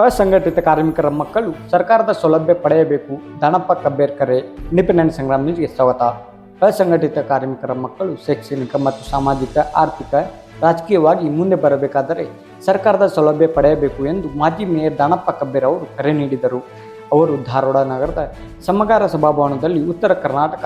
ಅಸಂಘಟಿತ ಕಾರ್ಮಿಕರ ಮಕ್ಕಳು ಸರ್ಕಾರದ ಸೌಲಭ್ಯ ಪಡೆಯಬೇಕು. ದಾನಪ್ಪ ಕಬ್ಬೇರ್ಕರೆ ಇಂಡಿಪೆಂಡೆಂಟ್ ಸಂಗ್ರಾಮ್ ನ್ಯೂಸ್ಗೆ ಸ್ವಾಗತ. ಅಸಂಘಟಿತ ಕಾರ್ಮಿಕರ ಮಕ್ಕಳು ಶೈಕ್ಷಣಿಕ ಮತ್ತು ಸಾಮಾಜಿಕ, ಆರ್ಥಿಕ, ರಾಜಕೀಯವಾಗಿ ಮುಂದೆ ಬರಬೇಕಾದರೆ ಸರ್ಕಾರದ ಸೌಲಭ್ಯ ಪಡೆಯಬೇಕು ಎಂದು ಮಾಜಿ ಮೇಯರ್ ದಾನಪ್ಪ ಕಬ್ಬೇರ್ ಅವರು ಕರೆ ನೀಡಿದರು. ಅವರು ಧಾರವಾಡ ನಗರದ ಸಮಗಾರ ಸಭಾಭವನದಲ್ಲಿ ಉತ್ತರ ಕರ್ನಾಟಕ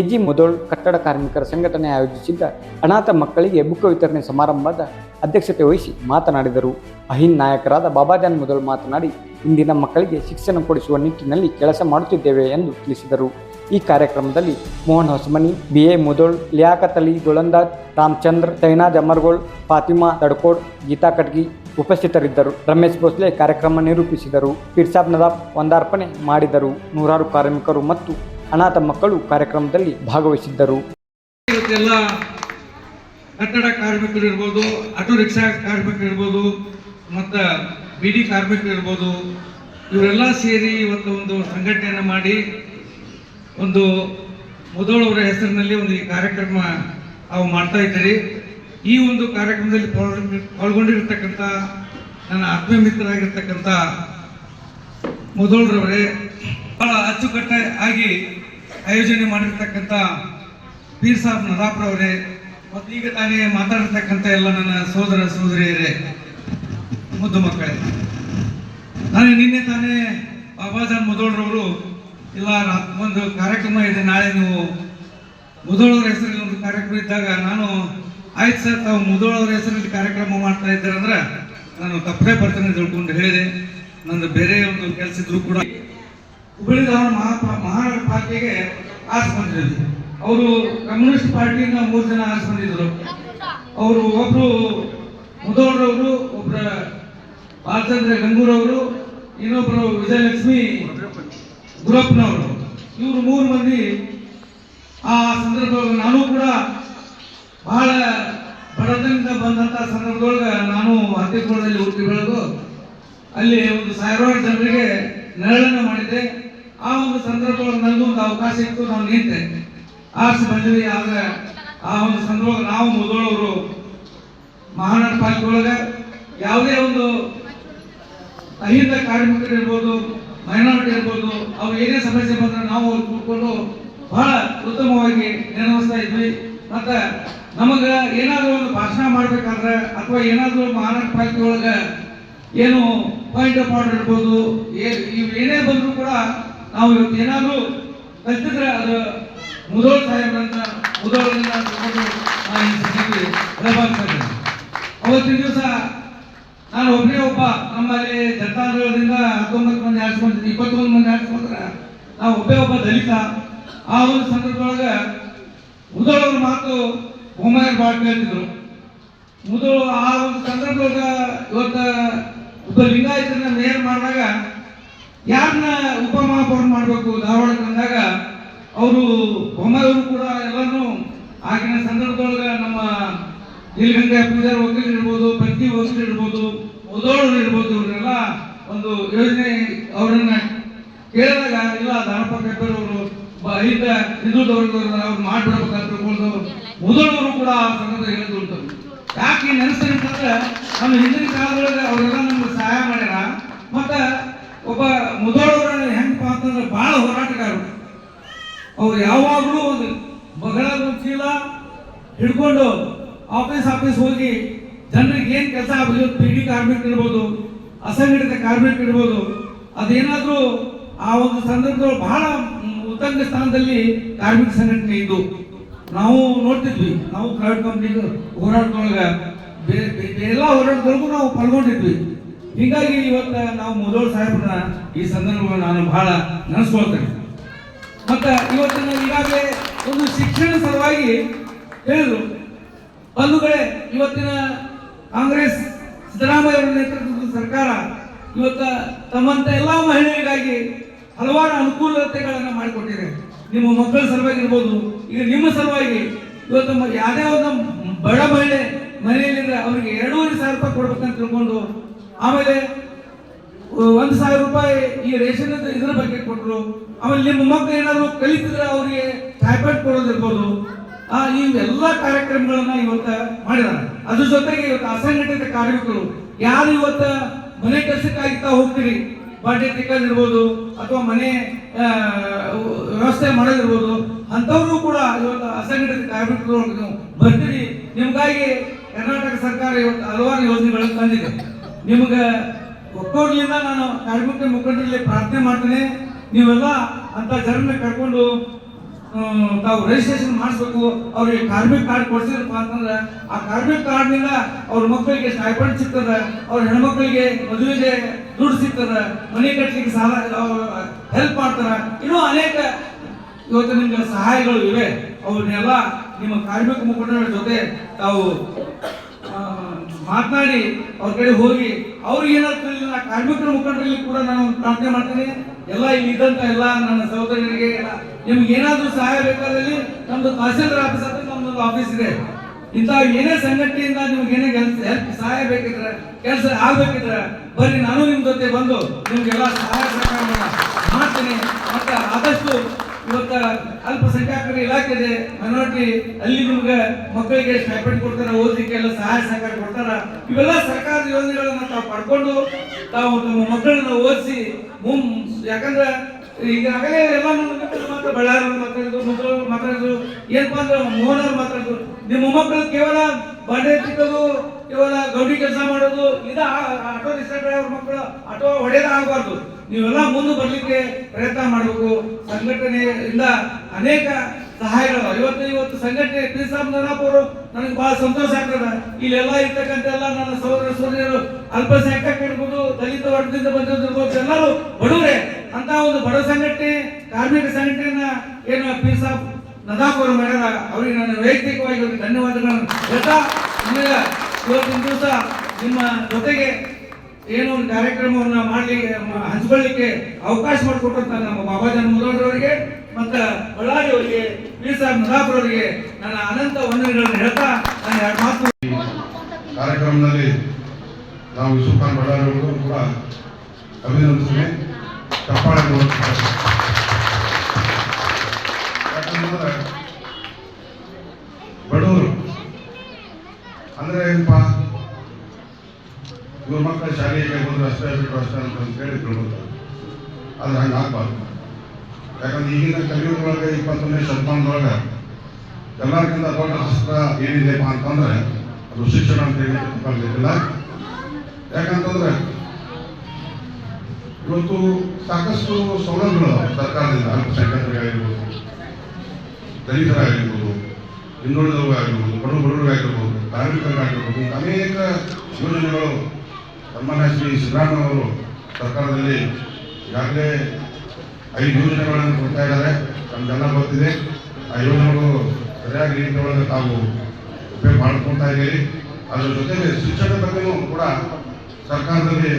ಎಜಿ ಮೊದಲು ಕಟ್ಟಡ ಕಾರ್ಮಿಕರ ಸಂಘಟನೆ ಆಯೋಜಿಸಿದ್ದ ಅನಾಥ ಮಕ್ಕಳಿಗೆ ಬುಕ್ಕ ವಿತರಣೆ ಸಮಾರಂಭದ ಅಧ್ಯಕ್ಷತೆ ವಹಿಸಿ ಮಾತನಾಡಿದರು. ಅಹಿನ್ ನಾಯಕರಾದ ಬಾಬಾಜಾನ್ ಮೊದಲು ಮಾತನಾಡಿ, ಇಂದಿನ ಮಕ್ಕಳಿಗೆ ಶಿಕ್ಷಣ ಕೊಡಿಸುವ ನಿಟ್ಟಿನಲ್ಲಿ ಕೆಲಸ ಮಾಡುತ್ತಿದ್ದೇವೆ ಎಂದು ತಿಳಿಸಿದರು. ಈ ಕಾರ್ಯಕ್ರಮದಲ್ಲಿ ಮೋಹನ್ ಹೊಸಮನಿ, ಬಿ ಎ ಮುದೋಳ್, ಲಿಯಾಕತ್ ಅಲಿ ದುಳಂದಾಜ್ ರಾಮಚಂದ್ರ, ಸೈನಾಜ್ ಅಮರ್ಗೋಳ್, ಫಾತಿಮಾ ದಡ್ಕೋಡ್, ಗೀತಾ ಕಟ್ಗಿ ಉಪಸ್ಥಿತರಿದ್ದರು. ರಮೇಶ್ ಭೋಸ್ಲೆ ಕಾರ್ಯಕ್ರಮ ನಿರೂಪಿಸಿದರು. ಪಿರ್ಸಾಬ್ ನದಾಬ್ ಒಂದಾರ್ಪಣೆ ಮಾಡಿದರು. ನೂರಾರು ಕಾರ್ಮಿಕರು ಮತ್ತು ಅನಾಥ ಮಕ್ಕಳು ಕಾರ್ಯಕ್ರಮದಲ್ಲಿ ಭಾಗವಹಿಸಿದ್ದರು. ಕಟ್ಟಡ ಕಾರ್ಮಿಕರು ಇರ್ಬೋದು, ಆಟೋ ರಿಕ್ಷಾ ಕಾರ್ಮಿಕರು ಇರ್ಬೋದು, ಮತ್ತು ಬಿಡಿ ಕಾರ್ಮಿಕರು ಇರ್ಬೋದು, ಇವರೆಲ್ಲ ಸೇರಿ ಒಂದು ಒಂದು ಸಂಘಟನೆಯನ್ನು ಮಾಡಿ ಒಂದು ಮುದೋಳವರ ಹೆಸರಿನಲ್ಲಿ ಒಂದು ಈ ಕಾರ್ಯಕ್ರಮ ನಾವು ಮಾಡ್ತಾ ಇದ್ದೀರಿ. ಈ ಒಂದು ಕಾರ್ಯಕ್ರಮದಲ್ಲಿ ಪಾಲ್ಗೊಂಡ್- ಪಾಲ್ಗೊಂಡಿರ್ತಕ್ಕಂಥ ನನ್ನ ಆತ್ಮೀಯ ಮಿತ್ರರಾಗಿರ್ತಕ್ಕಂಥ ಮೊದಲರವರೇ ಬಹಳ ಅಚ್ಚುಕಟ್ಟಾಗಿ ಆಯೋಜನೆ ಮಾಡಿರ್ತಕ್ಕಂಥ ಪೀರ್ ಸಾಬ್ ನದಾಪ್ರವರೇ ಈಗ ತಾನೇ ಮಾತಾಡ್ತಕ್ಕಂಥ ಎಲ್ಲ ನನ್ನ ಸೋದರ ಸೋದರಿಯರೇ, ಮುದ್ದು ಮಕ್ಕಳೇ. ನಾನು ನಿನ್ನೆ ತಾನೇ ಬಾಬಾಜಾನ್ ಮುದೋಳ್ರವರು ಇಲ್ಲ ಒಂದು ಕಾರ್ಯಕ್ರಮ ಇದೆ, ನಾಳೆ ನೀವು ಮುದೋಳವ್ರ ಹೆಸರಲ್ಲಿ ಒಂದು ಕಾರ್ಯಕ್ರಮ ಇದ್ದಾಗ ನಾನು ಆಯ್ತು ಸರ್, ತಾವು ಮುದೋಳವ್ರ ಹೆಸರಲ್ಲಿ ಕಾರ್ಯಕ್ರಮ ಮಾಡ್ತಾ ಇದ್ದಾರಂದ್ರೆ ನಾನು ತಪ್ಪೇ ಬರ್ತೇನೆ ತಿಳ್ಕೊಂಡು ಹೇಳಿದೆ. ನಂದು ಬೇರೆ ಒಂದು ಕೆಲಸ ಇದ್ರು ಕೂಡ ಹುಬ್ಬಳ್ಳಿ ಧಾರವಾಡ ಮಹಾ ಮಹಾನಗರ ಪಾಲಿಕೆಗೆ ಆಸ್ಪತ್ರೆ ಅವರು ಕಮ್ಯುನಿಸ್ಟ್ ಪಾರ್ಟಿಯಿಂದ ಮೂರು ಜನ ಆರಿಸಿ ಬಂದಿದ್ರು ಅವರು ಒಬ್ರು ಮುದೋಡ್ರವರು ಒಬ್ಬರ ಬಾಲಚಂದ್ರ ಗಂಗೂರವರು, ಇನ್ನೊಬ್ರು ವಿಜಯಲಕ್ಷ್ಮಿ ಗುರಪ್ಪನವರು. ಇವರು ಮೂರು ಮಂದಿ ಆ ಸಂದರ್ಭದೊಳಗೆ ನಾನು ಕೂಡ ಬಹಳ ಬಡತನದಿಂದ ಬಂದಂತ ಸಂದರ್ಭದೊಳಗೆ ನಾನು ಹತ್ತಿಕೊಳ್ಳದಲ್ಲಿ ಹುಟ್ಟಿ ಬೆಳೆದು ಅಲ್ಲಿ ಒಂದು ಸಾವಿರಾರು ಜನರಿಗೆ ನೆರಳನ್ನು ಮಾಡಿದ್ದೆ. ಆ ಒಂದು ಸಂದರ್ಭದೊಳಗೆ ನನಗೂ ಒಂದು ಅವಕಾಶ ಇತ್ತು, ನಾನು ನಿಂತೆ. ಆರಿಸಿ ಬಂದ್ವಿ, ಆದ್ರೆ ಆ ಒಂದು ಸಂದರ್ಭ ನಾವು ಮೊದಲವರು ಮಹಾನಗರ ಪಾಲಿಕೆ ಒಳಗೆ ಯಾವುದೇ ಒಂದು ಅಹಿಂದ ಕಾರ್ಮಿಕರು ಇರ್ಬೋದು ಮೈನಾರಿಟಿ ಇರ್ಬೋದು, ಅವ್ರು ಏನೇ ಸಮಸ್ಯೆ ಬಂದ್ರೆ ನಾವು ಅವ್ರು ಕೂತ್ಕೊಂಡು ಬಹಳ ಉತ್ತಮವಾಗಿ ನಿರ್ವಹಿಸ್ತಾ ಇದ್ವಿ. ಮತ್ತೆ ನಮಗ ಏನಾದರೂ ಒಂದು ಭಾಷಣ ಮಾಡ್ಬೇಕಾದ್ರೆ ಅಥವಾ ಏನಾದರೂ ಮಹಾನಗರ ಪಾಲಿಕೆ ಒಳಗೆ ಏನು ಪಾಯಿಂಟ್ ಆಫ್ ಆರ್ಡರ್ ಇರ್ಬೋದು ಏನೇ ಬಂದರೂ ಕೂಡ ನಾವು ಇವತ್ತು ಏನಾದರೂ ಕಲ್ತಿದ್ರೆ ಅದು ಮುದೋಳ್ ಸಾಹೇಬ್ರಂತ ಮುದೋಳದಿಂದ ತಗೊಂಡು ನಾನು ಈ ಸಭೆಗೆ. ಅವತ್ತಿನ ದಿವಸ ನಾನು ಒಬ್ಬನೇ ಒಬ್ಬ ನಮ್ಮಲ್ಲಿ ಜನತಾದಳದಿಂದ ಹತ್ತೊಂಬತ್ತು ಮಂದಿ ಆರಿಸ್ಕೊಂಡಿದ್ದೆ ಇಪ್ಪತ್ತೊಂದು ಮಂದಿ ಆರಿಸ್ಕೊಂಡ್ರೆ ನಾವು ಒಬ್ಬೇ ಒಬ್ಬ ದಲಿತ. ಆ ಒಂದು ಸಂದರ್ಭದೊಳಗೆ ಮುದೋಳವ್ರ ಮಾತು ಬೊಮ್ಮಾಯಿ ಭಾಳ ಕೇಳ್ತಿದ್ರು ಮುದು ಆ ಒಂದು ಸಂದರ್ಭದಾಗ ಇವತ್ತು ಒಬ್ಬ ಲಿಂಗಾಯತನ ಮೇಯರ್ ಮಾಡಿದಾಗ ಯಾರನ್ನ ಉಪಮಹಾಪೌರ ಮಾಡಬೇಕು? ಧಾರವಾಡಕ್ಕೆ ಅಂದಾಗ ಅವರು ಬೊಮ್ಮಾಯಿಯವರು ಕೂಡ ಎಲ್ಲಾನು ಆಗಿನ ಸಂದರ್ಭದೊಳಗೆ ನಮ್ಮ ಇಲ್ಲಿಂದ ಪೂಜಾರ ವಕೀಲರು ಇರ್ಬೋದು, ಪ್ರತಿ ವಕೀಲರು ಇರ್ಬೋದು, ಓದೋಳರು ಇರ್ಬೋದು ಇವರೆಲ್ಲ ಒಂದು ಯೋಜನೆ ಅವರನ್ನ ಕೇಳಿದಾಗ ಇಲ್ಲ ದಾನಪ್ಪ ಕಬ್ಬರ್ ಅವರು ಐದ ಹಿಂದುಳಿದವರು ಅವ್ರು ಮಾಡ್ಬಿಡ್ಬೇಕಂತ ತಿಳ್ಕೊಂಡು ಓದೋಳವರು ಕೂಡ ಆ ಸಂದರ್ಭ ಹೇಳಿದ್ರು ಯಾಕೆ ಈ ನೆನೆಸ್ತೀನಿ ಅಂತಂದ್ರೆ, ನಮ್ಮ ಹಿಂದಿನ ಕಾಲದೊಳಗೆ ಅವರೆಲ್ಲ ನಮ್ಗೆ ಸಹಾಯ ಮಾಡ್ಯಾರ. ಮತ್ತ ಒಬ್ಬ ಮುದೋಳವರ ಹೆಂಗಪ್ಪ ಅಂತಂದ್ರೆ ಬಹಳ ಹೋರಾಟಗಾರರು. ಅವ್ರು ಯಾವಾಗಲೂ ಒಂದು ಮಗಳ ಚೀಲ ಹಿಡ್ಕೊಂಡು ಆಫೀಸ್ ಆಫೀಸ್ ಹೋಗಿ ಜನರಿಗೆ ಏನು ಕೆಲಸ ಪಿ ಡಿ ಕಾರ್ಮೆಂಟ್ ಇರ್ಬೋದು, ಅಸಂಘಟಿತ ಕಾರ್ಮಿಕ್ ಇರ್ಬೋದು, ಅದೇನಾದರೂ ಆ ಒಂದು ಸಂದರ್ಭದಲ್ಲಿ ಬಹಳ ಉತ್ತಂಗ ಸ್ಥಾನದಲ್ಲಿ ಕಾರ್ಮಿಕ ಸಂಘಟನೆ ಇದ್ದು, ನಾವು ನೋಡ್ತಿದ್ವಿ, ನಾವು ಪ್ರೈವೇಟ್ ಕಂಪ್ನಿಗೆ ಹೋರಾಟದೊಳಗೆ ಎಲ್ಲ ಹೋರಾಟದೊಳಗೂ ನಾವು ಪಾಲ್ಗೊಂಡಿದ್ವಿ. ಹೀಗಾಗಿ ಇವತ್ತು ನಾವು ಮೊದಲು ಸಾಹೇಬ್ರನ್ನ ಈ ಸಂದರ್ಭ ನಾನು ಬಹಳ ನೆನೆಸ್ಕೊಳ್ತೇನೆ. ಮತ್ತ ಇವತ್ತಿನ ಈಗಾಗಲೇ ಒಂದು ಶಿಕ್ಷಣ ಸಲುವಾಗಿ ಹೇಳಿದ್ರು. ಬಂಧುಗಳೇ, ಇವತ್ತಿನ ಕಾಂಗ್ರೆಸ್ ಸಿದ್ದರಾಮಯ್ಯ ನೇತೃತ್ವದ ಸರ್ಕಾರ ಇವತ್ತ ತಮ್ಮಂತ ಎಲ್ಲ ಮಹಿಳೆಯರಿಗಾಗಿ ಹಲವಾರು ಅನುಕೂಲತೆಗಳನ್ನು ಮಾಡಿಕೊಟ್ಟಿದೆ. ನಿಮ್ಮ ಮಕ್ಕಳ ಸಲುವಾಗಿ ಇರ್ಬೋದು ಈಗ ನಿಮ್ಮ ಸಲುವಾಗಿ ಇವತ್ತು ಯಾವುದೇ ಒಂದು ಬಡ ಮಹಿಳೆ ಮನೆಯಲ್ಲಿದ್ರೆ ಅವರಿಗೆ ಎರಡೂವರೆ ಸಾವಿರ ರೂಪಾಯಿ ಕೊಡ್ಬೇಕಂತ ತಿಳ್ಕೊಂಡು ಆಮೇಲೆ ಒಂದು ಸಾವಿರ ರೂಪಾಯಿ ಈ ರೇಷನ್ ಇದ್ರ ಬಗ್ಗೆ ಕೊಟ್ಟರು ಆಮೇಲೆ ನಿಮ್ಮ ಮಕ್ಕಳು ಏನಾದ್ರು ಕಲಿತಿದ್ರೆ ಅವರಿಗೆ ಟ್ಯಾಬ್ಲೆಟ್ ಕೊಡೋದಿರ್ಬೋದು. ಆ, ಈ ಎಲ್ಲ ಕಾರ್ಯಕ್ರಮಗಳನ್ನ ಇವತ್ತ ಮಾಡಿದಾರೆ ಅದ್ರ ಜೊತೆಗೆ ಇವತ್ತು ಅಸಂಘಟಿತ ಕಾರ್ಮಿಕರು, ಯಾರು ಇವತ್ತ ಮನೆ ಕೆಲಸಕ್ಕಾಗಿ ತಾವು ಹೋಗ್ತೀರಿ? ಬಾಡಿಗೆ ತಿಕ್ಕೋದಿರ್ಬೋದು ಅಥವಾ ಮನೆ ವ್ಯವಸ್ಥೆ ಮಾಡೋದಿರ್ಬೋದು. ಅಂಥವ್ರು ಕೂಡ ಇವತ್ತು ಅಸಂಘಟಿತ ಕಾರ್ಮಿಕರು ಬರ್ತೀರಿ. ನಿಮ್ಗಾಗಿ ಕರ್ನಾಟಕ ಸರ್ಕಾರ ಇವತ್ತು ಹಲವಾರು ಯೋಜನೆಗಳನ್ನು ತಂದಿದೆ. ನಿಮ್ಗೆ ಒಕ್ಕೋಡ್ಲಿಂದ ನಾನು ಕಾರ್ಮಿಕ ಮುಖಂಡರಲ್ಲಿ ಪ್ರಾರ್ಥನೆ ಮಾಡ್ತೇನೆ. ನೀವೆಲ್ಲ ಅಂತ ಜನರನ್ನ ಕರ್ಕೊಂಡು ತಾವು ರಿಜಿಸ್ಟ್ರೇಷನ್ ಮಾಡಿಸ್ಬೇಕು. ಅವ್ರಿಗೆ ಕಾರ್ಮಿಕ ಕಾರ್ಡ್ ಕೊಡ್ಸಿದ್ರಪ್ಪ ಅಂತಂದ್ರೆ, ಆ ಕಾರ್ಮಿಕ ಕಾರ್ಡ್ನಿಂದ ಅವ್ರ ಮಕ್ಕಳಿಗೆ ಸ್ಟೈಪಂಡ್ ಸಿಗ್ತದ. ಅವ್ರ ಹೆಣ್ಮಕ್ಳಿಗೆ ಮದುವೆಗೆ ದುಡ್ಡು ಸಿಗ್ತದ. ಮನೆ ಕಟ್ಟಲಿಕ್ಕೆ ಸಾಲ ಹೆಲ್ಪ್ ಮಾಡ್ತಾರ. ಇನ್ನೂ ಅನೇಕ ಇವತ್ತು ನಿಮ್ಗೆ ಸಹಾಯಗಳು ಇವೆ. ಅವನ್ನೆಲ್ಲ ನಿಮ್ಮ ಕಾರ್ಮಿಕ ಮುಖಂಡರ ಜೊತೆ ತಾವು ಮಾತನಾಡಿ, ಅವ್ರ ಕಡೆ ಹೋಗಿ ಅವ್ರಿಗೆ ಏನಾಗ್ತದೆ ನಾ ಕಾರ್ಮಿಕರ ಮುಖಂಡರಲ್ಲಿ ಕೂಡ ನಾನು ಪ್ರಾರ್ಥನೆ ಮಾಡ್ತೀನಿ. ಎಲ್ಲ ಇಲ್ಲಿ ಇದ್ದಂತ ಎಲ್ಲ ನನ್ನ ಸಹೋದರರಿಗೆ ನಿಮ್ಗೆ ಏನಾದ್ರೂ ಸಹಾಯ ಬೇಕಾದಲ್ಲಿ ನಮ್ದು ತಹಸೀಲ್ದಾರ್ ಆಫೀಸ್ ಅಂತ ನಮ್ದೊಂದು ಆಫೀಸ್ ಇದೆ. ಇಂತಹ ಏನೇ ಸಂಘಟನೆಯಿಂದ ನಿಮ್ಗೆ ಏನೇ ಹೆಲ್ಪ್ ಸಹಾಯ ಬೇಕಿದ್ರೆ, ಕೆಲಸ ಆಗ್ಬೇಕಿದ್ರೆ ಬರ್ರಿ, ನಾನು ನಿಮ್ ಜೊತೆ ಬಂದು ನಿಮ್ಗೆಲ್ಲ ಸಹಾಯ ಮಾಡ್ತೀನಿ. ಮತ್ತೆ ಆದಷ್ಟು ಇವತ್ತ ಅಲ್ಪಸಂಖ್ಯಾತರ ಇಲಾಖೆ ಇದೆ. ಮೈನಾರಿಟಿ ಅಲ್ಲಿ ನಿಮ್ಗೆ ಮಕ್ಕಳಿಗೆ ಸ್ಟೈಪೆಂಡ್ ಕೊಡ್ತಾರ ಓದಲಿಕ್ಕೆ ಎಲ್ಲ ಸಹಾಯ ಸಹಕಾರ ಕೊಡ್ತಾರ. ಇವೆಲ್ಲ ಸರ್ಕಾರದ ಯೋಜನೆಗಳನ್ನ ತಾವು ಪಡ್ಕೊಂಡು ತಾವು ತಮ್ಮ ಮಕ್ಕಳನ್ನ ಓದಿಸಿ ಮುಂ ಯಾಕಂದ್ರೆ ಈಗಾಗಲೇ ಎಲ್ಲ ಮಾತ್ರ ಬಳ್ಳಾರಿ ಮಾತಾಡಿದ್ರು ಮುದ್ರವ್ರು ಮಾತಾಡಿದ್ರು ಏನಪ್ಪ ಅಂದ್ರೆ ಮೋಹನವ್ರು ಮಾತಾಡಿದ್ರು ನಿಮ್ಮ ಮಕ್ಕಳು ಕೇವಲ ಬಂಡೆ ತಿಕ್ಕೋದು ಕೇವಲ ಗೌಡಿ ಕೆಲಸ ಮಾಡೋದು ಇದ ಆಟೋ ರಿಕ್ಷಾ ಡ್ರೈವರ್ ಮಕ್ಕಳು ಆಟೋ ಹೊಡೆದ ಆಗಬಾರ್ದು. ನೀವೆಲ್ಲ ಮುಂದೆ ಬರಲಿಕ್ಕೆ ಪ್ರಯತ್ನ ಮಾಡಬೇಕು. ಸಂಘಟನೆಯಿಂದ ಅನೇಕ ಸಹಾಯಗಳು. ಇವತ್ತು ಇವತ್ತು ಸಂಘಟನೆ ಪಿ ಅವರು ನನಗೆ ಬಹಳ ಸಂತೋಷ ಆಗ್ತದ. ಇಲ್ಲೆಲ್ಲ ಇರ್ತಕ್ಕಂಥ ಎಲ್ಲ ನನ್ನ ಸಹೋದರ ಸಹೋದರಿಯರು ಅಲ್ಪಸಂಖ್ಯಾತ ಇರ್ಬೋದು ದಲಿತ ವರ್ಗದಿಂದ ಬಂದಿರ್ಬೋದು ಎಲ್ಲರೂ ಬಡವರೇ. ಅಂತ ಒಂದು ಬಡ ಸಂಘಟನೆ, ಕಾರ್ಮಿಕ ಸಂಘಟನೆಯನ್ನ ಏನು ಪಿ ಸಾಬ್ ಮಾಡ್ಯಾರ ಅವರಿಗೆ ನಾನು ವೈಯಕ್ತಿಕವಾಗಿ ಅವರಿಗೆ ಧನ್ಯವಾದಗಳನ್ನು ಹೇಳ್ತಾ ಇವತ್ತಿನ ದಿವಸ ನಿಮ್ಮ ಜೊತೆಗೆ ಏನು ಒಂದು ಕಾರ್ಯಕ್ರಮವನ್ನ ಮಾಡಲಿಕ್ಕೆ ಹಂಚ್ಕೊಳ್ಳಿಕ್ಕೆ ಅವಕಾಶ ಮಾಡಿಕೊಟ್ಟಂತ ನಮ್ಮ ಬಾಬಾಜನ್ ಮುದೋಡ್ರವರಿಗೆ ಮತ್ತ ಬಳ್ಳಾರಿ ಅವರಿಗೆ ಪಿ ಸಾಬ್ ನದಾಫ್ ಅವರಿಗೆ ನನ್ನ ಅನಂತ ವಂದನೆಗಳನ್ನು ಹೇಳ್ತಾ ನಾನು ಎರಡು ಮಾತು ಕಾರ್ಯಕ್ರಮದಲ್ಲಿ ನಾವು ಸುಲ್ತಾನ್ ಬಳ್ಳಾರಿ ಅವರು ಕೂಡ ಅಭಿನಂದಿಸ್ತೀನಿ ಚಪ್ಪಾಳೆ ನೋಡ್ತಾರೆ ಯಾಕಂದ್ರೆ ಬಡವರು ಅಂದ್ರೆ ಏನಪ್ಪ ಇವ್ರ ಮಕ್ಕಳ ಶಾಲೆಗೆ ಹೋದ್ರೆ ಅಷ್ಟೇ ಬಿಟ್ಟು ಅಷ್ಟೇ ಅಂತ ಹೇಳಿ ತಿಳ್ಕೊತಾರೆ ಆದ್ರೆ ಹಂಗೆ ಆಗ್ಬಾರ್ದು. ಯಾಕಂದ್ರೆ ಈಗಿನ ಕಲಿಯುಗದೊಳಗೆ ಇಪ್ಪತ್ತೊಂದನೇ ಶತಮಾನದೊಳಗೆ ಎಲ್ಲರಿಗಿಂತ ದೊಡ್ಡ ಅಸ್ತ್ರ ಏನಿದೆಪ್ಪ ಅಂತಂದ್ರೆ ಅದು ಶಿಕ್ಷಣ ಅಂತ ಹೇಳಿ ಯಾಕಂತಂದ್ರೆ ಇವತ್ತು ಸಾಕಷ್ಟು ಸೌಲಭ್ಯಗಳು ಸರ್ಕಾರದಿಂದ, ಅಲ್ಪಸಂಖ್ಯಾತರಿಗಾಗಿರ್ಬೋದು, ದಲಿತರಾಗಿರ್ಬೋದು ಹಿಂದುಳಿದವರಾಗಿರ್ಬೋದು ಬಡ ಬಡವರಿಗಾಗಿರ್ಬೋದು, ಕಾರ್ಮಿಕರಿಗಾಗಿರ್ಬೋದು ಅನೇಕ ಯೋಜನೆಗಳು ಸನ್ಮಾನ್ಯ ಶ್ರೀ ಸಿದ್ದರಾಮಯ್ಯ ಅವರು ಸರ್ಕಾರದಲ್ಲಿ ಈಗಾಗಲೇ ಐದು ಯೋಜನೆಗಳನ್ನು ಕೊಡ್ತಾ ಇದ್ದಾರೆ. ನಮ್ಗೆಲ್ಲ ಗೊತ್ತಿದೆ. ಆ ಯೋಜನೆಗಳು ಸರಿಯಾಗಿ ರೀತಿಯೊಳಗೆ ತಾವು ಉಪಯೋಗ ಮಾಡ್ಕೊತಾ ಇದ್ದೀರಿ. ಅದರ ಜೊತೆಗೆ ಶಿಕ್ಷಣ ಬಗ್ಗೆಯೂ ಕೂಡ ಸರ್ಕಾರದಲ್ಲಿ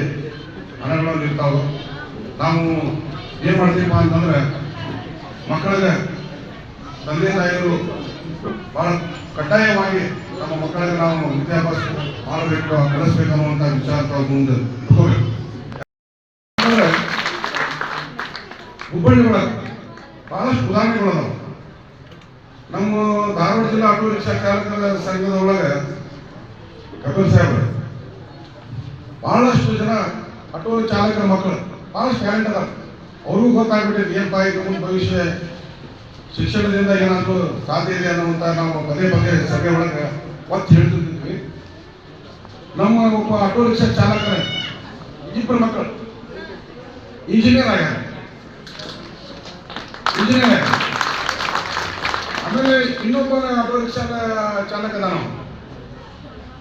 ಹಣಗಳನ್ನು ಇರ್ತಾವೆ ನಾವು ಏನು ಮಾಡ್ತೀವಪ್ಪ ಅಂತಂದ್ರೆ ಮಕ್ಕಳಿಗೆ ತಂದೆ ತಾಯಿಗಳು ಭಾಳ ಕಡ್ಡಾಯವಾಗಿ ನಮ್ಮ ಮಕ್ಕಳಿಗೆ ನಾವು ವಿದ್ಯಾಭ್ಯಾಸ ಮಾಡಬೇಕು ಕಲಿಸ್ಬೇಕು ಅನ್ನುವಂಥ ವಿಚಾರ ಮುಂದೆ ಇಟ್ಕೋಬೇಕು ಯಾಕಂದ್ರೆ ಹುಬ್ಬಳ್ಳಿ ಒಳಗೆ ಬಹಳಷ್ಟು ಉದಾಹರಣೆಗಳು ಅದಾವ ನಮ್ಮ ಧಾರವಾಡ ಜಿಲ್ಲಾ ಆಟೋ ರಿಕ್ಷಾ ಚಾಲಕರ ಸಂಘದ ಒಳಗೆ ಕಪಿಲ್ ಸಾಹೇಬ್ರು ಬಹಳಷ್ಟು ಜನ ಆಟೋ ಚಾಲಕರ ಮಕ್ಕಳು ಬಹಳಷ್ಟು ಟ್ಯಾಲೆಂಟ್ ಅದಾವ. ಅವ್ರಿಗೂ ಗೊತ್ತಾಗ್ಬಿಟ್ಟಿದೆ ಏನಪ್ಪ ಮುಂದೆ ಭವಿಷ್ಯ ಶಿಕ್ಷಣದಿಂದ ಏನಾದರೂ ಸಾಧ್ಯ ಇದೆ ಅನ್ನುವಂಥ ನಾವು ಪದೇ ಪದೇ ಸಭೆ ಒಳಗೆ ಒತ್ತು ಹೇಳ್ತಿದ್ವಿ ನಮ್ಮ ಒಬ್ಬ ಆಟೋ ರಿಕ್ಷಾ ಚಾಲಕರ ಇಬ್ಬರು ಮಕ್ಕಳು. ಇಂಜಿನಿಯರ್ ಆಗ್ಯಾರ ಇಂಜಿನಿಯರ್ ಆಗ್ಯಾರ ಆಮೇಲೆ ಇನ್ನೊಬ್ಬ ಆಟೋ ರಿಕ್ಷಾದ ಚಾಲಕ ನಾನು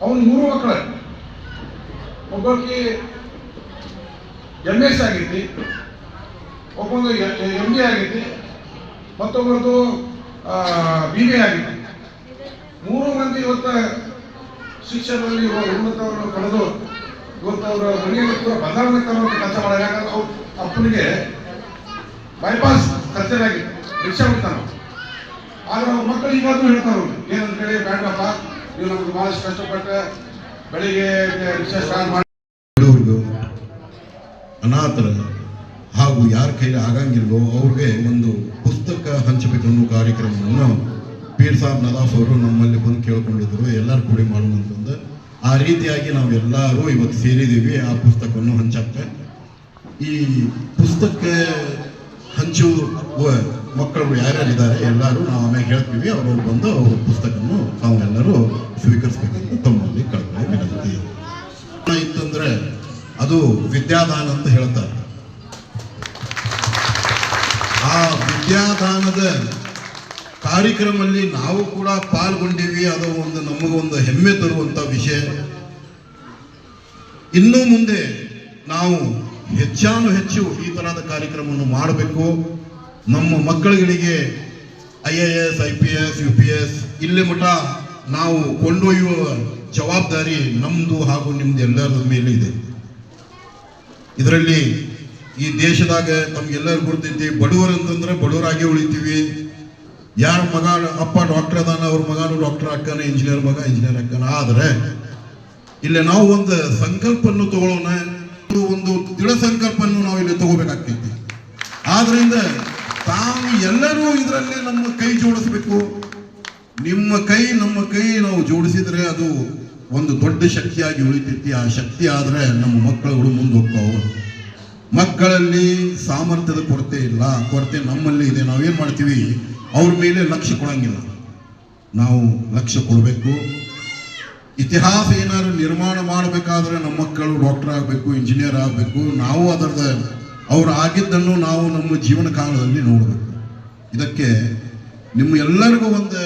ಅವನು ಮೂರು ಮಕ್ಕಳು. ಒಬ್ಬಕ್ಕೆ ಎಂ ಎಸ್ ಆಗೈತಿ ಒಬ್ಬೊಂದು ಎಂ ಡಿ ಆಗೈತಿ ಮತ್ತೊಬ್ಬರದು ಬಿ ಬಿ ಆಗೈತಿ ಮೂರು ಮಂದಿ ಇವತ್ತು ಶಿಕ್ಷಣದಲ್ಲಿ ಉನ್ನತವನ್ನು ಕಳೆದು ಇವತ್ತು ಅವರ ಕೂಡ ಬದಲಾವಣೆ ತರುವಂತ ಕೆಲಸ ಮಾಡ್ಯಾರ ಯಾಕಂದ್ರೆ ಅವ್ರ ಅಪ್ಪನಿಗೆ ಬೈಪಾಸ್ ಆಗಿತ್ತು ರಿಕ್ಷಾ ಬಿಡ್ತಾನ ಆದ್ರೆ ಅವ್ರ ಮಕ್ಕಳು ಈಗಾದ್ರೂ ಹೇಳ್ತಾರ ಏನಂತ ಹೇಳಿ ಬೇಡಪ್ಪ ನೀವು ನಮ್ಗೆ ಬಹಳಷ್ಟು ಕಷ್ಟಪಟ್ಟು ಬೆಳಿಗ್ಗೆ ರಿಕ್ಷಾ ಸ್ಟಾರ್ಟ್ ಮಾಡಿ ಅನಾಥರ ಹಾಗೂ ಯಾರ ಕೈಲಿ ಆಗಂಗಿಲ್ವೋ ಅವ್ರಿಗೆ ಒಂದು ಪುಸ್ತಕ ಹಂಚಬೇಕನ್ನೋ ಕಾರ್ಯಕ್ರಮವನ್ನು ಪೀರ್ ಸಾಬ್, ನದಾಫ್ ಅವರು ನಮ್ಮಲ್ಲಿ ಬಂದು ಕೇಳ್ಕೊಂಡಿದ್ರು, ಎಲ್ಲರೂ ಕೂಡಿ ಮಾಡುವಂತಂದು ಆ ರೀತಿಯಾಗಿ ನಾವೆಲ್ಲರೂ ಇವತ್ತು ಸೇರಿದ್ದೀವಿ ಆ ಪುಸ್ತಕವನ್ನು ಹಂಚಕ್ಕೆ. ಈ ಪುಸ್ತಕ ಹಂಚು ಮಕ್ಕಳು ಯಾರ್ಯಾರಿದ್ದಾರೆ ಎಲ್ಲರೂ ನಾವು ಆಮೇಲೆ ಹೇಳ್ತೀವಿ ಅವರು ಬಂದು ಅವ್ರ ಪುಸ್ತಕವನ್ನು ತಾವೆಲ್ಲರೂ ಸ್ವೀಕರಿಸ್ಬೇಕಂತ ತಮ್ಮಲ್ಲಿ ಕಳ್ಕೊಳ್ಳಿ ವಿನಂತಿ. ಇತ್ತಂದ್ರೆ, ಅದು ವಿದ್ಯಾದಾನ ಅಂತ ಹೇಳ್ತಾರೆ. ಆ ವಿದ್ಯಾದಾನದ ಕಾರ್ಯಕ್ರಮದಲ್ಲಿ ನಾವು ಕೂಡ ಪಾಲ್ಗೊಂಡಿವಿ. ಅದು ಒಂದು ನಮಗೊಂದು ಹೆಮ್ಮೆ ತರುವಂತ ವಿಷಯ. ಇನ್ನು ಮುಂದೆ ನಾವು ಹೆಚ್ಚಾನು ಹೆಚ್ಚು ಈ ತರಹದ ಕಾರ್ಯಕ್ರಮವನ್ನು ಮಾಡಬೇಕು. ನಮ್ಮ ಮಕ್ಕಳುಗಳಿಗೆ I A S, I P S, U P S ಇಲ್ಲಿ ಮಠ ನಾವು ಕೊಂಡೊಯ್ಯುವ ಜವಾಬ್ದಾರಿ ನಮ್ಮದು ಹಾಗೂ ನಿಮ್ದು ಎಲ್ಲರ ಮೇಲೆ ಇದೆ. ಇದರಲ್ಲಿ ಈ ದೇಶದಾಗ ತಮ್ಗೆಲ್ಲರೂ ಗುರುತೈತಿ ಬಡವರು ಅಂತಂದ್ರೆ ಬಡವರಾಗಿ ಉಳಿತೀವಿ. ಯಾರ ಮಗ ಅಪ್ಪ ಡಾಕ್ಟರ್ ಅದಾನ, ಅವ್ರ ಮಗನು ಡಾಕ್ಟರ್ ಅಕ್ಕನ ಇಂಜಿನಿಯರ್ ಮಗ ಇಂಜಿನಿಯರ್ ಅಕ್ಕನ ಆದರೆ, ಇಲ್ಲಿ ನಾವು ಒಂದು ಸಂಕಲ್ಪವನ್ನು ತಗೊಳ್ಳೋಣ. ಒಂದು ದೃಢ ಸಂಕಲ್ಪವನ್ನು ನಾವು ಇಲ್ಲಿ ತಗೋಬೇಕಾಗ್ತೈತಿ. ಆದ್ರಿಂದ, ತಾವು ಎಲ್ಲರೂ ಇದರಲ್ಲಿ ನಮ್ಮ ಕೈ ಜೋಡಿಸ್ಬೇಕು. ನಿಮ್ಮ ಕೈ, ನಮ್ಮ ಕೈ ನಾವು ಜೋಡಿಸಿದ್ರೆ ಅದು ಒಂದು ದೊಡ್ಡ ಶಕ್ತಿಯಾಗಿ ಉಳಿತೈತಿ. ಆ ಶಕ್ತಿ ಆದ್ರೆ ನಮ್ಮ ಮಕ್ಕಳುಗಳು ಮುಂದೆ ಹೋಗ್ತಾವು. ಮಕ್ಕಳಲ್ಲಿ ಸಾಮರ್ಥ್ಯದ ಕೊರತೆ ಇಲ್ಲ. ಕೊರತೆ ನಮ್ಮಲ್ಲಿ ಇದೆ. ನಾವೇನು ಮಾಡ್ತೀವಿ? ಅವ್ರ ಮೇಲೆ ಲಕ್ಷ್ಯ ಕೊಡಂಗಿಲ್ಲ. ನಾವು ಲಕ್ಷ್ಯ ಕೊಡಬೇಕು. ಇತಿಹಾಸ ಏನಾದ್ರು ನಿರ್ಮಾಣ ಮಾಡಬೇಕಾದ್ರೆ ನಮ್ಮ ಮಕ್ಕಳು ಡಾಕ್ಟರ್ ಆಗಬೇಕು ಇಂಜಿನಿಯರ್ ಆಗಬೇಕು, ನಾವು ಅದರದ ಅವ್ರು ಆಗಿದ್ದನ್ನು ನಾವು ನಮ್ಮ ಜೀವನ ಕಾಲದಲ್ಲಿ ನೋಡಬೇಕು. ಇದಕ್ಕೆ ನಿಮ್ಮ ಎಲ್ಲರಿಗೂ ಒಂದು,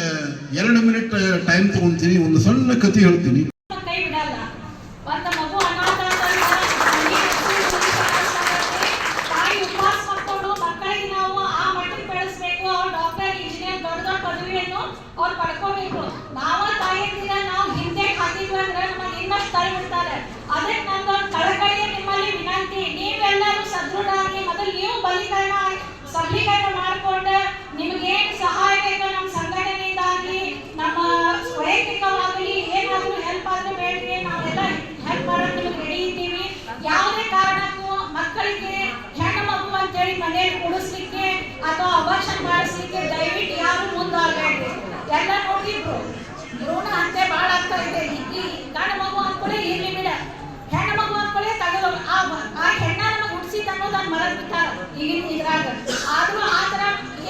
ಎರಡು ಮಿನಿಟ್ ಟೈಮ್ ತೊಗೊಳ್ತೀನಿ ಒಂದು ಸಣ್ಣ ಕಥೆ ಹೇಳ್ತೀನಿ ಕೈ ಬಿಡಲ್ಲ ಒಂದು ಮಗು ಅನಾಥ ಅಂತಂದ್ರೆ ತಂಗಿ ಹೆಸ್ರು ಸುರಿಸಾಗತ್ತೆ. ತಾಯಿ ಉಪವಾಸ ಮಾಡ್ಕೊಂಡು ಮಕ್ಕಳಿಗೆ ನಾವು ಆ ಮಟ್ಟಕ್ಕೆ ಬೆಳೆಸ್ಬೇಕು ಅವ್ರು ಡಾಕ್ಟರ್ ಇಂಜಿನಿಯರ್ ದೊಡ್ಡ ದೊಡ್ಡ ಪದವಿಯನ್ನು ಅವ್ರು ಪಡ್ಕೋಬೇಕು ನಾವ ತಾಯಿಯಿಂದ ನಾವು ಹಿಂದೆ ಹಾಕಿದ್ವಿ ಅಂದ್ರೆ ನಮಗೆ ಇನ್ನಷ್ಟು ತಲೆ ಬಿಡ್ತಾರೆ ಅದಕ್ಕೆ ನಂದೊಂದು ಕಳಕಳಿಯ ನಿಮ್ಮಲ್ಲಿ ವಿನಂತಿ ನೀವೆಲ್ಲರೂ ಸದೃಢಾಗಿ ಮೊದಲು ನೀವು ಬಲಿಕರಣ ಸಬಲೀಕರಣ ಮಾಡ್ಕೊಂಡು ನಿಮಗೇನು ಸಹಾಯ ಬೇಕೋ ನಮ್ಮ ಸಂಘಟನೆಯಿಂದಾಗಿ ನಮ್ಮ ವೈಯಕ್ತಿಕವಾಗಲಿ ಏನಾದರೂ ಹೆಲ್ಪ್ ಆದ್ರೆ ಬೇಡ್ರಿ ನಾವೆಲ್ಲ ಹೆಲ್ಪ್ ಮಾಡೋಕೆ ನಿಮಗೆ ರೆಡಿ ಇದ್ದೀವಿ ಯಾವುದೇ ಕಾರಣಕ್ಕೂ ಮಕ್ಕಳಿಗೆ ಹೆಣ್ಣು ಮಗು ಅಂತೇಳಿ ಮನೆಯಲ್ಲಿ ಕುಡಿಸ್ಲಿಕ್ಕೆ ಅಥವಾ ಅಭಾಷಣ ಮಾಡಿಸ್ಲಿಕ್ಕೆ ದಯವಿಟ್ಟು ಯಾರು ಮುಂದಾಗಬೇಕು ಎಲ್ಲ ನೋಡಿದ್ರು ಭ್ರೂಣ ಹತ್ಯೆ ಭಾಳ ಆಗ್ತಾ ಇದೆ. ಈ ಗಂಡು ಮಗು ಅಂದ್ಕೊಳ್ಳಿ ಇರ್ಲಿ ಬಿಡ ಹೆಣ್ಣು ಮಗು ಅಂದ್ಕೊಳ್ಳಿ ತಗೋ ಆ ಆ ಹೆಣ್ಣ ನಮಗೆ ಹುಡ್ಸಿದ್ ಅನ್ನೋದು ನಾನು ಮರದ್ ಬಿಟ್ಟಾರ. ಈಗಿನ ಇದ್ರಾಗ. ಆದ್ರೂ ಆ ಥರ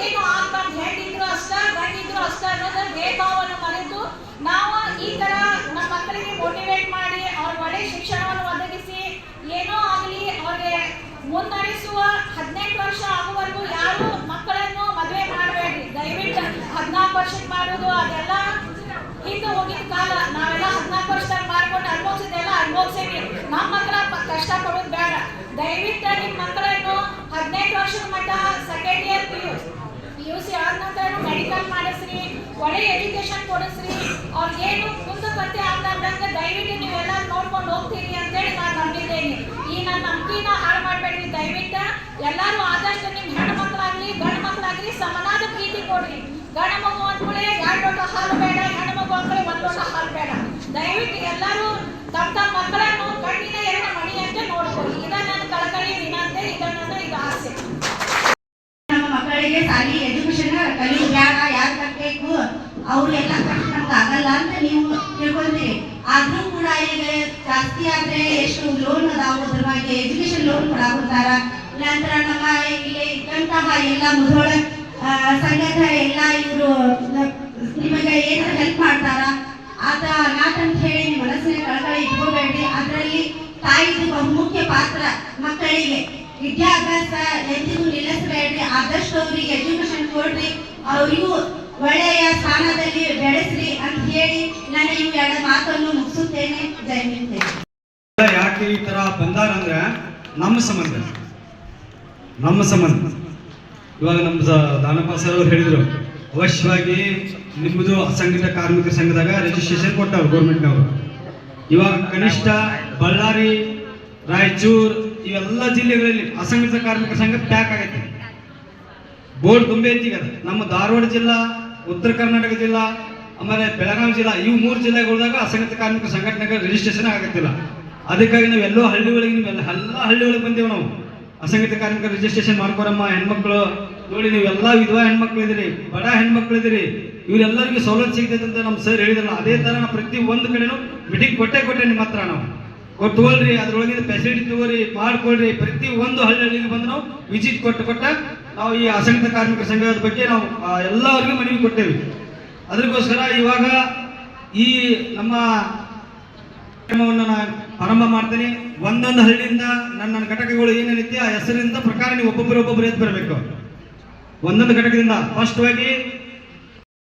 ಏನು ಆಗ್ಬಾರ್ದು. ಹೆಣ್ಣಿದ್ರು ಅಷ್ಟ, ಗಂಡಿದ್ರು ಅಷ್ಟ ಅನ್ನೋದ್ರ ಭೇದಭಾವವನ್ನು ಮರೆತು ನಾವು ಈ ತರ ನಮ್ಮ ಮಕ್ಕಳಿಗೆ ಮೋಟಿವೇಟ್ ಮಾಡಿ ಅವ್ರ ಒಳ್ಳೆ ಶಿಕ್ಷಣವನ್ನು ಒದಗಿಸಿ ಏನೋ ಆಗಲಿ ಅವ್ರಿಗೆ ಮುನ್ನಡೆಸುವ ಹದಿನೆಂಟು ವರ್ಷ ಆಗುವವರೆಗೂ ಯಾರು ಮಕ್ಕಳನ್ನು ಮದುವೆ ಮಾಡಬೇಡಿ. ದಯವಿಟ್ಟು ಹದಿನಾಲ್ಕು ವರ್ಷಕ್ಕೆ ಮಾಡೋದು ಅದೆಲ್ಲ ಹಿಂದೆ ಹೋಗಿದ ಕಾಲ. ನಾವೆಲ್ಲ ಹದಿನಾಲ್ಕು ವರ್ಷದಾಗ ಮಾಡ್ಕೊಂಡು ಅನುಭವಿಸಿದೆಲ್ಲ ಅನುಭವಿಸಿದ್ವಿ ನಮ್ಮ ಮಕ್ಕಳ ಕಷ್ಟ ಪಡೋದು ಬೇಡ. ದಯವಿಟ್ಟು ನಿಮ್ಮ ಮಕ್ಕಳನ್ನು ಹದಿನೆಂಟು ವರ್ಷದ ಮಟ್ಟ second year P U P U C ಆದ ನಂತರ ಮೆಡಿಕಲ್ ಮಾಡಿಸ್ರಿ. ಒಳ್ಳೆ ಎಜುಕೇಶನ್ ಕೊಡಿಸ್ರಿ. ಅವ್ರಿಗೇನು ಮುಂದೆ ಬರ್ತಿ ಆಗ್ಲಾರ್ದಂಗೆ ದಯವಿಟ್ಟು ನೀವೆಲ್ಲ ನೋಡ್ಕೊಂಡು ಹೋಗ್ತೀರಿ ಅಂತೇಳಿ ನಾನು ನಂಬಿದ್ದೇನೆ. ಈ ನನ್ನ ನಂಬಿಕೆನ ಹಾಳು ಮಾಡಬೇಡ್ರಿ ದಯವಿಟ್ಟು ಎಲ್ಲರೂ ಆದಷ್ಟು ನಿಮ್ಮ ಹೆಣ್ಣು ಮಕ್ಕಳಾಗ್ಲಿ ಗಂಡು ಮಕ್ಕಳಾಗ್ಲಿ ಸಮನಾದ ಪ್ರೀತಿ ಕೊಡ್ರಿ. ಗಂಡು ಮಗು ಅಂದ್ಕೊಳ್ಳಿ ಎರಡು ಲೋಟ ಹಾಲು ಬೇಡ ಹೆಣ್ಣು ಮಗು ಅಂದ್ಕೊಳ್ಳಿ ಒಂದು ಲೋಟ ಹಾಲು ಬೇಡ. ದಯವಿಟ್ಟು ಎಲ್ಲರೂ ತಮ್ಮ ತಮ್ಮ ಮಕ್ಕಳನ್ನು ಕಣ್ಣಿನ ಎರಡು ಮಣಿ ಅಂತ ನೋಡ್ಕೊಳ್ಳಿ ಇದ ನನ್ನ ಕಳಕಳಿ ವಿನಂತಿ ಇದ ನನ್ನ ಇದು ಆಸೆ ನಮ್ಮ ಮಕ್ಕಳಿಗೆ ಸಾಲಿ ಎಜುಕೇಶನ್ ಕಲಿಯು ಬೇಡ ಯಾರು ಕಟ್ಟಬೇಕು ಅವ್ರು ಎಲ್ಲ ಕಷ್ಟ ನಮ್ಗೆ ಆಗಲ್ಲ ಅಂತ ನೀವು ತಿಳ್ಕೊಂತೀರಿ ಆದ್ರೂ ಕೂಡ ಈಗ ಜಾಸ್ತಿ ಆದ್ರೆ ಎಷ್ಟು ಲೋನ್ ಅದಾವು ಅದ್ರ ಬಗ್ಗೆ ಎಜುಕೇಶನ್ ಲೋನ್ ಕೊಡಾಕುತ್ತಾರ ನಂತರ ನಮ್ಮ ಇಲ್ಲಿ ಇದ್ದಂತಹ ಎಲ್ಲ ಮುಧೋಳ ಸಂಗತ ಎಲ್ಲ ಇವರು ನಿಮಗೆ ಏನು ಹೆಲ್ಪ್ ಮಾಡ್ತಾರ? ಆತ ಅನಾಥ ಅಂತ ಹೇಳಿ ನಿಮ್ಮ ಮನಸ್ಸಿನ ಕಳಕಳಿ ಇಟ್ಕೋಬೇಡ್ರಿ ಅದರಲ್ಲಿ ತಾಯಿದು ಬಹುಮುಖ್ಯ ಪಾತ್ರ ಮಕ್ಕಳಿಗೆ. ವಿದ್ಯಾಭ್ಯಾಸ ಎಂದಿಗೂ ನಿಲ್ಲಿಸಬೇಡಿ. ಆದಷ್ಟು ಅವರಿಗೆ ಎಜುಕೇಶನ್ ಕೊಡ್ರಿ. ಅವರಿಗೂ ಒಳ್ಳೆಯ ಸ್ಥಾನದಲ್ಲಿ ಬೆಳೆಸ್ರಿ ಅಂತ ಹೇಳಿ ನಾನು ಇವು ಎರಡು ಮಾತನ್ನು ಮುಗಿಸುತ್ತೇನೆ. ಜೈ ಹಿಂದ್. ಜೈ. ಯಾಕೆ ಈ ತರ ಬಂದಾರಂದ್ರೆ ನಮ್ಮ ಸಂಬಂಧ. ನಮ್ಮ ಸಂಬಂಧ ಇವಾಗ ನಮ್ಮ ದಾನಪ್ಪ ಸರ್ ಅವ್ರು ಹೇಳಿದ್ರು, ಅವಶ್ಯವಾಗಿ ನಿಮ್ಮದು ಅಸಂಘಟಿತ ಕಾರ್ಮಿಕರ ಸಂಘದಾಗ ರಿಜಿಸ್ಟ್ರೇಷನ್ ಕೊಟ್ಟವ್ರು ಗೌರ್ಮೆಂಟ್ನವರು ಇವಾಗ ಕನಿಷ್ಠ ಬಳ್ಳಾರಿ, ರಾಯಚೂರು ಇವೆಲ್ಲ ಜಿಲ್ಲೆಗಳಲ್ಲಿ ಅಸಂಘಟಿತ ಕಾರ್ಮಿಕರ ಸಂಘ ಪ್ಯಾಕ್ ಆಗೈತೆ. ಬೋರ್ಡ್ ತುಂಬೆ ಈಗ. ನಮ್ಮ ಧಾರವಾಡ ಜಿಲ್ಲಾ, ಉತ್ತರ ಕರ್ನಾಟಕ ಜಿಲ್ಲಾ, ಆಮೇಲೆ ಬೆಳಗಾವಿ ಜಿಲ್ಲಾ, ಇವು ಮೂರು ಜಿಲ್ಲೆಗಳದಾಗ ಅಸಂಘಟಿತ ಕಾರ್ಮಿಕ ಸಂಘಟನೆಗಳ ರಿಜಿಸ್ಟ್ರೇಷನ್ ಆಗತ್ತಿಲ್ಲ. ಅದಕ್ಕಾಗಿ ನೀವೆಲ್ಲ ಎಲ್ಲ ಹಳ್ಳಿಗಳಿಗೆ ಒಳಗೆ ಬಂದೇವು ನಾವು. ಅಸಂಘಟಿತ ಕಾರ್ಮಿಕ ರಿಜಿಸ್ಟ್ರೇಷನ್ ಮಾಡ್ಕೊರಮ್ಮ, ಹೆಣ್ಮಕ್ಳು. ನೋಡಿ, ನೀವೆಲ್ಲ ವಿಧವಾ ಹೆಣ್ಮಕ್ಳು ಇದ್ದೀರಿ ಬಡ ಹೆಣ್ಮಕ್ಳು ಇದ್ದೀರಿ ಇವರೆಲ್ಲರಿಗೂ ಸವಲತ್ತು ಸಿಗ್ತೈತೆ ಅಂತ ನಮ್ಮ ಸರ್ ಹೇಳಿದ್ರಲ್ಲ, ಅದೇ ಥರ ನಾವು ಪ್ರತಿ ಒಂದು ಕಡೆನೂ ಮೀಟಿಂಗ್ ಕೊಟ್ಟೆ ಕೊಟ್ಟೆ ನಿಮ್ಮ ಹತ್ರ ನಾವು. ಕೊಟ್ಟು ತಗೊಳ್ರಿ ಅದ್ರೊಳಗಿನ ಫೆಸಿಲಿಟಿ ತಗೋರಿ, ಮಾಡ್ಕೊಳ್ರಿ. ಪ್ರತಿ ಒಂದು ಹಳ್ಳಿ ಹಳ್ಳಿಗೆ ಬಂದು ನಾವು ವಿಸಿಟ್ ಕೊಟ್ಟು ಕೊಟ್ಟ ನಾವು ಈ ಅಸಂಘಟಿತ ಕಾರ್ಮಿಕ ಸಂಘದ ಬಗ್ಗೆ ನಾವು ಎಲ್ಲರಿಗೂ ಮನವಿ ಕೊಟ್ಟೇವಿ ಅದಕ್ಕೋಸ್ಕರ ಇವಾಗ ಈ ನಮ್ಮ ಕಾರ್ಯಕ್ರಮವನ್ನು ನಾನು ಆರಂಭ ಮಾಡ್ತೀನಿ. ಒಂದೊಂದು ಹಳ್ಳಿಯಿಂದ ನನ್ನ ನನ್ನ ಘಟಕಗಳು ಏನೇನಿದೆ ಆ ಹೆಸರಿಂದ ಪ್ರಕಾರ ನೀವು ಒಬ್ಬೊಬ್ಬರು ಒಬ್ಬೊಬ್ಬರು ಎದ್ದು ಬರಬೇಕು. ಒಂದೊಂದು ಘಟಕದಿಂದ ಫಸ್ಟ್ ಆಗಿ